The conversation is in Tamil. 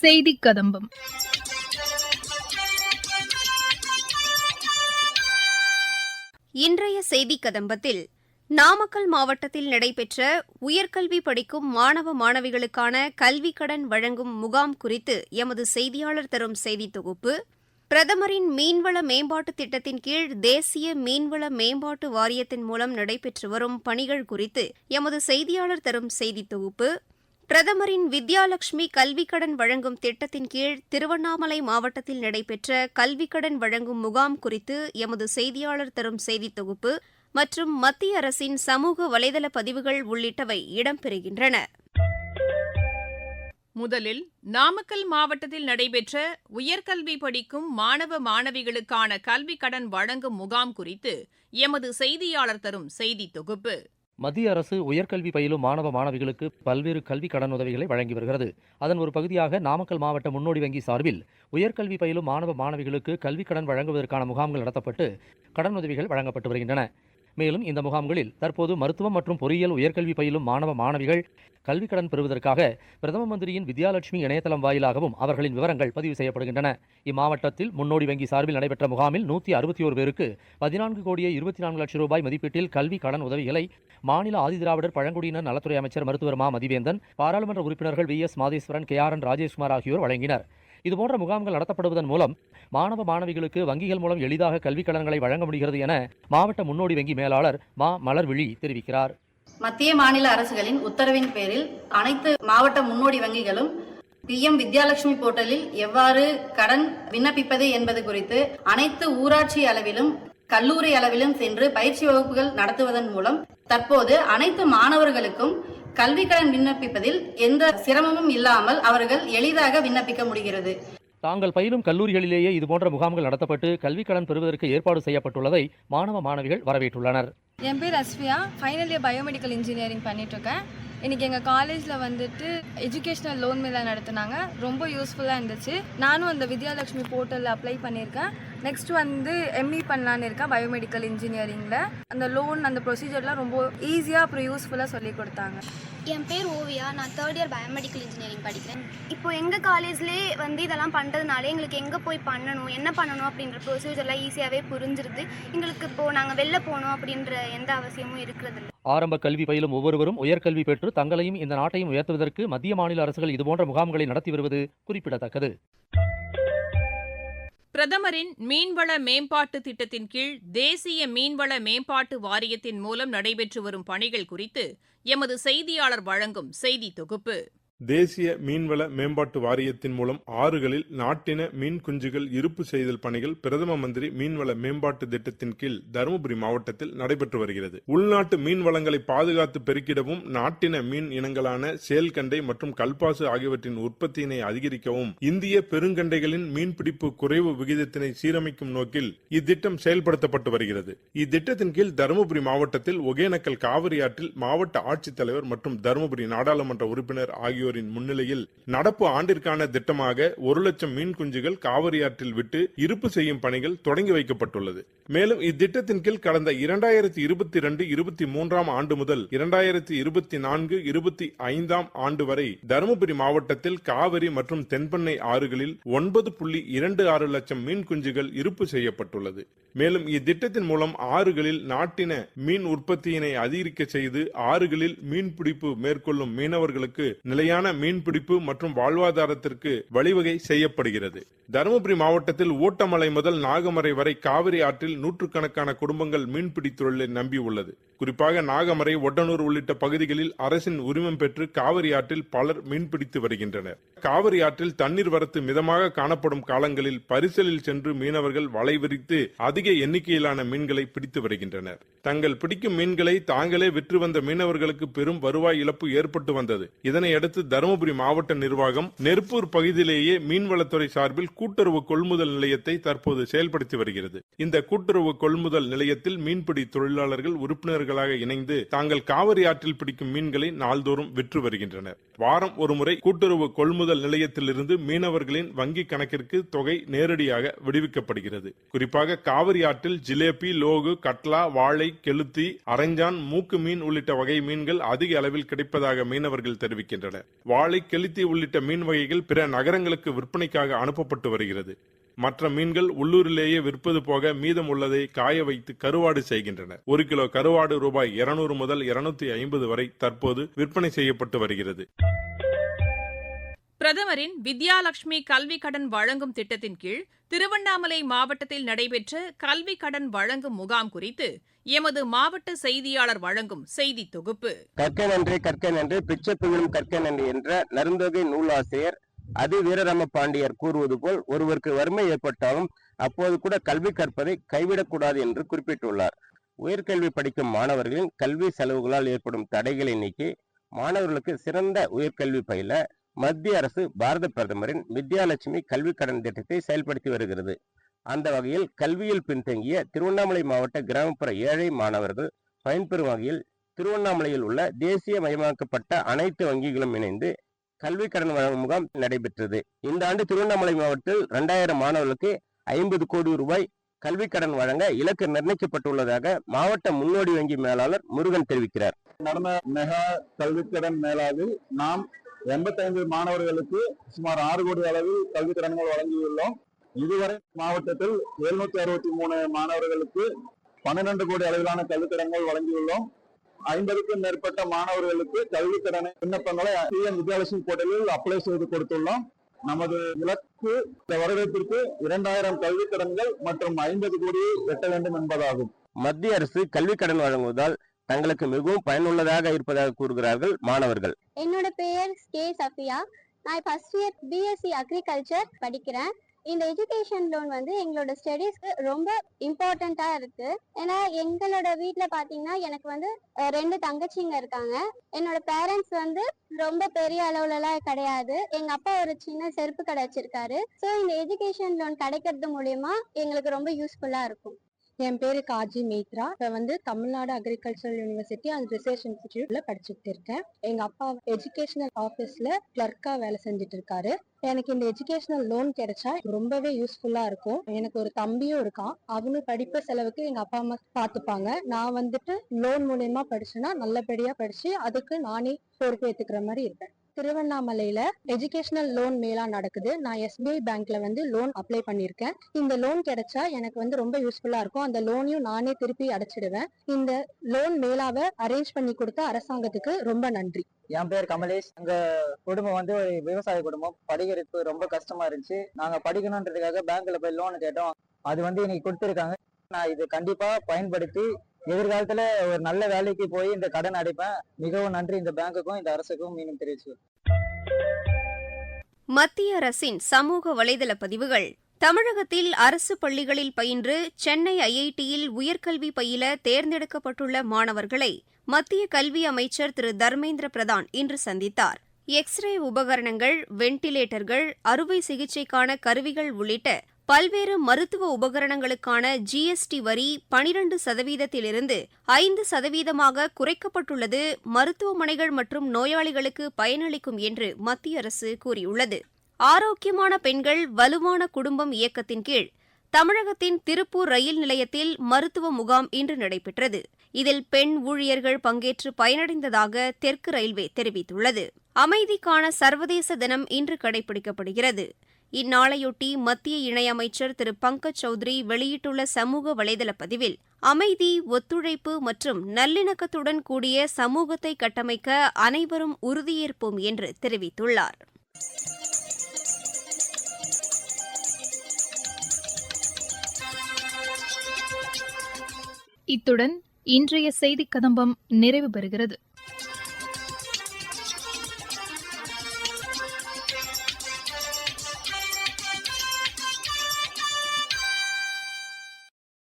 செய்தி கதம்பம். இன்றைய செய்தி கதம்பத்தில் நாமக்கல் மாவட்டத்தில் நடைபெற்ற உயர்கல்வி படிக்கும் மாணவ மாணவிகளுக்கான கல்விக் கடன் வழங்கும் முகாம் குறித்து எமது செய்தியாளர் தரும் செய்தி தொகுப்பு பிரதமரின் மீன்வள மேம்பாட்டுத் திட்டத்தின் கீழ் தேசிய மீன்வள மேம்பாட்டு வாரியத்தின் மூலம் நடைபெற்று வரும் பணிகள் குறித்து எமது செய்தியாளர் தரும் செய்தி தொகுப்பு பிரதமரின் வித்யாலட்சுமி கல்விக் கடன் வழங்கும் திட்டத்தின் கீழ் திருவண்ணாமலை மாவட்டத்தில் நடைபெற்ற கல்விக் கடன் வழங்கும் முகாம் குறித்து எமது செய்தியாளர் தரும் செய்தித் தொகுப்பு மற்றும் மத்திய அரசின் சமூக வலைதள பதிவுகள் உள்ளிட்டவை இடம்பெறுகின்றன. முதலில் நாமக்கல் மாவட்டத்தில் நடைபெற்ற உயர்கல்வி படிக்கும் மாணவ மாணவிகளுக்கான கல்விக் கடன் வழங்கும் முகாம் குறித்து எமது செய்தியாளர் தரும் செய்தித் தொகுப்பு. மத்திய அரசு உயர்கல்வி பயிலும் மாணவ மாணவிகளுக்கு பல்வேறு கல்வி கடன் உதவிகளை வழங்கி வருகிறது. அதன் ஒரு பகுதியாக நாமக்கல் மாவட்ட முன்னோடி வங்கி சார்பில் உயர்கல்வி பயிலும் மாணவ மாணவிகளுக்கு கல்வி கடன் வழங்குவதற்கான முகாம்கள் நடத்தப்பட்டு கடன் உதவிகள் வழங்கப்பட்டு வருகின்றன. மேலும் இந்த முகாம்களில் தற்போது மருத்துவம் மற்றும் பொறியியல் உயர்கல்வி பயிலும் மாணவ மாணவிகள் கல்வி கடன் பெறுவதற்காக பிரதம மந்திரியின் வித்யாலட்சுமி இணையதளம் வாயிலாகவும் அவர்களின் விவரங்கள் பதிவு செய்யப்படுகின்றன. இம்மாவட்டத்தில் முன்னோடி வங்கி சார்பில் நடைபெற்ற முகாமில் நூற்றி அறுபத்தி ஒரு பேருக்கு பதினான்கு கோடியே இருபத்தி நான்கு லட்சம் ரூபாய் மதிப்பீட்டில் கல்வி கடன் உதவிகளை மாநில ஆதிதிராவிடர் பழங்குடியினர் நலத்துறை அமைச்சர் மருத்துவர் மா. மதிவேந்தன் பாராளுமன்ற உறுப்பினர்கள் V. S. Matheswaran K. R. N. Rajeshkumar ஆகியோர் வழங்கினர். இதுபோன்ற முகாம்கள் நடத்தப்படுவதன் மூலம் மாணவ மாணவிகளுக்கு வங்கிகள் மூலம் எளிதாக கல்விக் கடன்களை வழங்க முடிகிறது என மாவட்ட முன்னோடி வங்கி மேலாளர் மா மலர்விழி தெரிவிக்கிறார். மத்திய மாநில அரசுகளின் உத்தரவின் பேரில் அனைத்து மாவட்ட முன்னோடி வங்கிகளும் பிஎம் வித்யாலட்சுமி போர்ட்டலில் எவ்வாறு கடன் விண்ணப்பிப்பது என்பது குறித்து அனைத்து ஊராட்சி அளவிலும் கல்லூரி அளவிலும் சென்று பயிற்சி வகுப்புகள் நடத்துவதன் மூலம் தற்போது அனைத்து மாணவர்களுக்கும் கல்வி கடன் விண்ணப்பிப்பதில் எந்த சிரமமும் இல்லாமல் அவர்கள் எளிதாக விண்ணப்பிக்க முடிகிறது. தாங்கள் பயிலும் கல்லூரிகளிலேயே இதுபோன்ற முகாம்கள் நடத்தப்பட்டு கல்விக் கடன் பெறுவதற்கு ஏற்பாடு செய்யப்பட்டுள்ளதை மாணவ மாணவிகள் வரவேற்றுள்ளனர். என் பேர் Aswiya. Final year biomedical engineering பண்ணிகிட்ருக்கேன் இன்றைக்கி எங்கள் காலேஜில் வந்துட்டு எஜுகேஷ்னல் லோன் மேலே நடத்துனாங்க. ரொம்ப யூஸ்ஃபுல்லாக இருந்துச்சு. நானும் அந்த வித்யாலட்சுமி போர்ட்டலில் அப்ளை பண்ணியிருக்கேன். நெக்ஸ்ட் வந்து எம்இ பண்ணலான்னு இருக்கேன் பயோமெடிக்கல் இன்ஜினியரிங்கில் அந்த லோன் அந்த ப்ரொசீஜர்லாம் ரொம்ப ஈஸியாக அப்புறம் யூஸ்ஃபுல்லாக சொல்லி கொடுத்தாங்க. என் பேர் ஓவியா. நான் தேர்ட் இயர் பயோமெடிக்கல் இன்ஜினியரிங் படிக்கிறேன். இப்போ எங்கள் காலேஜ்லேயே வந்து இதெல்லாம் பண்ணுறதுனால எங்களுக்கு எங்கே போய் பண்ணணும் என்ன பண்ணணும் அப்படின்ற ப்ரொசீஜர்லாம் ஈஸியாகவே புரிஞ்சிருது. எங்களுக்கு இப்போது நாங்கள் வெளில போகணும் அப்படின்ற எந்த அவசியமும் இருக்கிறதில்ல. ஆரம்ப கல்வி பயிலும் ஒவ்வொருவரும் உயர்கல்வி பெற்று தங்களையும் இந்த நாட்டையும் உயர்த்துவதற்கு மத்திய மாநில அரசுகள் இதுபோன்ற முகாம்களை நடத்தி வருவது குறிப்பிடத்தக்கது. பிரதமரின் மீன்வள மேம்பாட்டு திட்டத்தின் கீழ் தேசிய மீன்வள மேம்பாட்டு வாரியத்தின் மூலம் நடைபெற்று வரும் பணிகள் குறித்து எமது செய்தியாளர் வழங்கும் செய்தி தொகுப்பு. தேசிய மீன்வள மேம்பாட்டு வாரியத்தின் மூலம் ஆறுகளில் நாட்டின மீன் குஞ்சுகள் இருப்பு செய்தல் பணிகள் பிரதம மந்திரி மீன்வள மேம்பாட்டு திட்டத்தின் கீழ் தருமபுரி மாவட்டத்தில் நடைபெற்று வருகிறது. உள்நாட்டு மீன் வளங்களை பாதுகாத்து பெருக்கிடவும் நாட்டின மீன் இனங்களான சேல்கண்டை மற்றும் கல்பாசு ஆகியவற்றின் உற்பத்தியினை அதிகரிக்கவும் இந்திய பெருங்கண்டைகளின் மீன்பிடிப்பு குறைவு விகிதத்தினை சீரமைக்கும் நோக்கில் இத்திட்டம் செயல்படுத்தப்பட்டு வருகிறது. இத்திட்டத்தின் கீழ் தருமபுரி மாவட்டத்தில் ஒகேனக்கல் காவிரி ஆற்றில் மாவட்ட ஆட்சித்தலைவர் மற்றும் தருமபுரி நாடாளுமன்ற உறுப்பினர் ஆகியோர் ஆகியோரின் முன்னிலையில் நடப்பு ஆண்டிற்கான திட்டமாக ஒரு லட்சம் மீன் குஞ்சுகள் காவிரி ஆற்றில் விட்டு இருப்பு செய்யும் பணிகள் தொடங்கி வைக்கப்பட்டுள்ளது. மேலும் இத்திட்டத்தின் கீழ் கடந்த இரண்டாயிரத்தி இருபத்தி இரண்டு இருபத்தி மூன்றாம் ஆண்டு முதல் இரண்டாயிரத்தி இருபத்தி நான்கு இருபத்தி ஐந்தாம் ஆண்டு வரை தருமபுரி மாவட்டத்தில் காவிரி மற்றும் தென்பெண்ணை ஆறுகளில் ஒன்பது புள்ளி இரண்டு ஆறு லட்சம் மீன் குஞ்சுகள் இருப்பு செய்யப்பட்டுள்ளது. மேலும் இத்திட்டத்தின் மூலம் ஆறுகளில் நாட்டின மீன் உற்பத்தியினை அதிகரிக்க செய்து ஆறுகளில் மீன்பிடிப்பு மேற்கொள்ளும் மீனவர்களுக்கு நிலையான மீன்பிடிப்பு மற்றும் வாழ்வாதாரத்திற்கு வழிவகை செய்யப்படுகிறது. தருமபுரி மாவட்டத்தில் ஊட்டமலை முதல் நாகமரை வரை காவிரி ஆற்றில் நூற்றுக்கணக்கான குடும்பங்கள் மீன்பிடி தொழிலை நம்பியுள்ளது குறிப்பாக நாகமரை ஒட்டனூர் உள்ளிட்ட பகுதிகளில் அரசின் உரிமம் பெற்று காவிரி ஆற்றில் பலர் மீன்பிடித்து வருகின்றனர். காவிரி ஆற்றில் தண்ணீர் வரத்து மிதமாக காணப்படும் காலங்களில் பரிசலில் சென்று மீனவர்கள் வலை விரித்து அதிக எண்ணிக்கையிலான மீன்களை பிடித்து வருகின்றனர். தங்கள் பிடிக்கும் மீன்களை தாங்களே விற்று வந்த மீனவர்களுக்கு பெரும் வருவாய் இழப்பு ஏற்பட்டு வந்தது. இதனையடுத்து தருமபுரி மாவட்ட நிர்வாகம் நெருப்பூர் பகுதியிலேயே மீன்வளத்துறை சார்பில் கூட்டுறவு கொள்முதல் நிலையத்தை தற்போது செயல்படுத்தி வருகிறது. இந்த கூட்டுறவு கொள்முதல் நிலையத்தில் மீன்பிடி தொழிலாளர்கள் உறுப்பினர்களாக இணைந்து தாங்கள் காவிரி ஆற்றில் பிடிக்கும் மீன்களை நாள்தோறும் விற்று வருகின்றனர். வாரம் ஒருமுறை கூட்டுறவு கொள்முதல் நிலையத்திலிருந்து மீனவர்களின் வங்கி கணக்கிற்கு தொகை நேரடியாக விடுவிக்கப்படுகிறது. குறிப்பாக காவிரி ஆற்றில் ஜிலேபி லோகு கட்லா வாழை கெளுத்தி அரஞ்சான் மூக்கு மீன் உள்ளிட்ட வகை மீன்கள் அதிக அளவில் கிடைப்பதாக மீனவர்கள் தெரிவிக்கின்றனர். வாழை கெளுத்தி உள்ளிட்ட மீன் வகைகள் பிற நகரங்களுக்கு விற்பனைக்காக அனுப்பப்பட்டு வருகிறது. மற்ற மீன்கள் உள்ளூரிலேயே விற்பது போக மீதம் உள்ளதை காய வைத்து கருவாடு செய்கின்றனர். ஒரு கிலோ கருவாடு ரூபாய் இருநூறு முதல் இருநூத்தி ஐம்பது வரை தற்போது விற்பனை செய்யப்பட்டு வருகிறது. பிரதமரின் வித்யாலட்சுமி கல்வி கடன் வழங்கும் திட்டத்தின் கீழ் திருவண்ணாமலை மாவட்டத்தில் நடைபெற்ற கல்வி கடன் வழங்கும் முகாம் குறித்து எமது மாவட்ட செய்தியாளர் வழங்கும் செய்தி தொகுப்பு. கற்க நன்றி கற்க பிச்சை பிச்சப்புகளும் கற்க நன்றி என்ற நருந்தொகை நூலாசிரியர் அதி வீரராம பாண்டியர் கூறுவது போல் ஒருவருக்கு வறுமை ஏற்பட்டாலும் அப்போது கூட கல்வி கற்பதை கைவிடக்கூடாது என்று குறிப்பிட்டுள்ளார். உயர்கல்வி படிக்கும் மாணவர்களின் கல்வி செலவுகளால் ஏற்படும் தடைகளை நீக்கி மாணவர்களுக்கு சிறந்த உயர்கல்வி பயில மத்திய அரசு பாரத பிரதமரின் வித்யாலட்சுமி கல்வி கடன் திட்டத்தை செயல்படுத்தி வருகிறது. அந்த வகையில் கல்வியில் பின்தங்கிய திருவண்ணாமலை மாவட்ட கிராமப்புற ஏழை மாணவர்கள் பயன்பெறும் வகையில் திருவண்ணாமலையில் உள்ள தேசிய மயமாக்கப்பட்ட அனைத்து வங்கிகளும் இணைந்து கல்வி கடன் வழங்கும் முகாம் நடைபெற்றது. இந்த ஆண்டு திருவண்ணாமலை மாவட்டத்தில் இரண்டாயிரம் மாணவர்களுக்கு ஐம்பது கோடி ரூபாய் கல்வி கடன் வழங்க இலக்கு நிர்ணயிக்கப்பட்டுள்ளதாக மாவட்ட முன்னோடி வங்கி மேலாளர் முருகன் தெரிவிக்கிறார். நடந்த மெகா கல்விக்கடன் மேலாவில் நாம் எண்பத்தைந்து மாணவர்களுக்கு சுமார் ஆறு கோடி அளவில் கல்வி கடன்கள் வழங்கியுள்ளோம். இதுவரை மாவட்டத்தில் எழுநூத்தி அறுபத்தி மூணு மாணவர்களுக்கு பன்னிரண்டு கோடி அளவிலான கல்வி கடன்கள் வழங்கியுள்ளோம். ஐம்பதுக்கும் மேற்பட்ட மாணவர்களுக்கு கல்வி கடனை விண்ணப்பங்களை பிஎம் வித்யாலட்சுமி போர்ட்டலில் அப்ளை செய்து கொடுத்துள்ளோம். நமது இலக்கு இந்த வருடத்திற்கு இரண்டாயிரம் கல்வி கடன்கள் மற்றும் ஐம்பது கோடியை எட்ட வேண்டும் என்பதாகும். மத்திய அரசு கல்வி கடன் வழங்குவதால் தங்களுக்கு மிகவும் பயனுள்ளதாக இருப்பதாக கூறுகிறார்கள் மாணவர்கள். என்னோட பெயர் கே சஃபியா. நான் ஃபர்ஸ்ட் இயர் பிஎஸ்சி அக்ரிகல்ச்சர் படிக்கிறேன். இந்த எஜுகேஷன் லோன் வந்து எங்களோட ஸ்டடீஸ்க்கு ரொம்ப இம்பார்ட்டண்டா இருக்கு. ஏன்னா எங்களோட வீட்ல பாத்தீங்கன்னா எனக்கு வந்து ரெண்டு தங்கச்சிங்க இருக்காங்க. என்னோட பேரண்ட்ஸ் வந்து ரொம்ப பெரிய அளவுலலாம் கிடையாது. எங்க அப்பா ஒரு சின்ன செருப்பு கடை வச்சிருக்காரு. ஸோ இந்த எஜுகேஷன் லோன் கிடைக்கிறது மூலியமா எங்களுக்கு ரொம்ப யூஸ்ஃபுல்லா இருக்கும். என் பேரு காஜி மீத்ரா. இப்போ வந்து Tamil Nadu agricultural university and research இன்ஸ்டிடியூட்ல படிச்சுட்டு இருக்கேன் எங்க அப்பா எஜுகேஷனல் ஆஃபீஸ்ல கிளர்க்கா வேலை செஞ்சுட்டு இருக்காரு எனக்கு இந்த எஜுகேஷனல் லோன் கிடைச்சா ரொம்பவே யூஸ்ஃபுல்லா இருக்கும். எனக்கு ஒரு தம்பியும் இருக்கான். அவனு படிப்பு செலவுக்கு எங்க அப்பா அம்மா பாத்துப்பாங்க. நான் வந்துட்டு லோன் மூலியமா படிச்சேன்னா நல்லபடியா படிச்சு அதுக்கு நானே பொறுப்பேத்துக்கிற மாதிரி இருப்பேன். திருவண்ணாமலையில எஜுகேஷனல் லோன் மேலா நடக்குது. நான் எஸ்பிஐ பேங்க்ல வந்து லோன் அப்ளை பண்ணியிருக்கேன். இந்த லோன் கிடைச்சா எனக்கு வந்து ரொம்ப யூஸ்ஃபுல்லா இருக்கும். அந்த லோனையும் நானே திருப்பி அடைச்சிடுவேன். இந்த லோன் மேலாவை அரேஞ்ச் பண்ணி கொடுத்த அரசாங்கத்துக்கு ரொம்ப நன்றி. என் பேர் கமலேஷ். எங்க குடும்பம் வந்து ஒரு விவசாய குடும்பம். படிக்கிறதுக்கு ரொம்ப கஷ்டமா இருந்துச்சு. நாங்க படிக்கணுன்றதுக்காக பேங்க்ல போய் லோன் கேட்டோம். அது வந்து இன்னைக்கு கொடுத்துருக்காங்க. நான் இது கண்டிப்பா பயன்படுத்தி எதிர்காலத்துல ஒரு நல்ல வேலைக்கு போய் இந்த கடன் அடைப்பேன். மிகவும் நன்றி இந்த பேங்குக்கும் இந்த அரசுக்கும் மீண்டும் தெரிவிச்சு மத்திய அரசின் சமூக வலைதள பதிவுகள். தமிழகத்தில் அரசு பள்ளிகளில் பயின்று சென்னை ஐஐடியில் உயர்கல்வி பயில தேர்ந்தெடுக்கப்பட்டுள்ள மாணவர்களை மத்திய கல்வி அமைச்சர் திரு தர்மேந்திர பிரதான் இன்று சந்தித்தார். எக்ஸ்ரே உபகரணங்கள் வெண்டிலேட்டர்கள் அறுவை சிகிச்சைக்கான கருவிகள் உள்ளிட்ட பல்வேறு மருத்துவ உபகரணங்களுக்கான ஜிஎஸ்டி வரி பனிரண்டு சதவீதத்திலிருந்து ஐந்து சதவீதமாக குறைக்கப்பட்டுள்ளது. மருத்துவமனைகள் மற்றும் நோயாளிகளுக்கு பயனளிக்கும் என்று மத்திய அரசு கூறியுள்ளது. ஆரோக்கியமான பெண்கள் வலுவான குடும்பம் இயக்கத்தின் கீழ் தமிழகத்தின் திருப்பூர் ரயில் நிலையத்தில் மருத்துவ முகாம் இன்று நடைபெற்றது. இதில் பெண் ஊழியர்கள் பங்கேற்று பயனடைந்ததாக தெற்கு ரயில்வே தெரிவித்துள்ளது. அமைதிக்கான சர்வதேச தினம் இன்று கடைபிடிக்கப்படுகிறது. இந்நாளையொட்டி மத்திய இணையமைச்சர் திரு. பங்கஜ் சௌத்ரி வெளியிட்டுள்ள சமூக வலைதள பதிவில் அமைதி ஒத்துழைப்பு மற்றும் நல்லிணக்கத்துடன் கூடிய சமூகத்தை கட்டமைக்க அனைவரும் உறுதியேற்போம் என்று தெரிவித்துள்ளார். இத்துடன் இன்றைய செய்திக் கதம்பம் நிறைவு பெறுகிறது.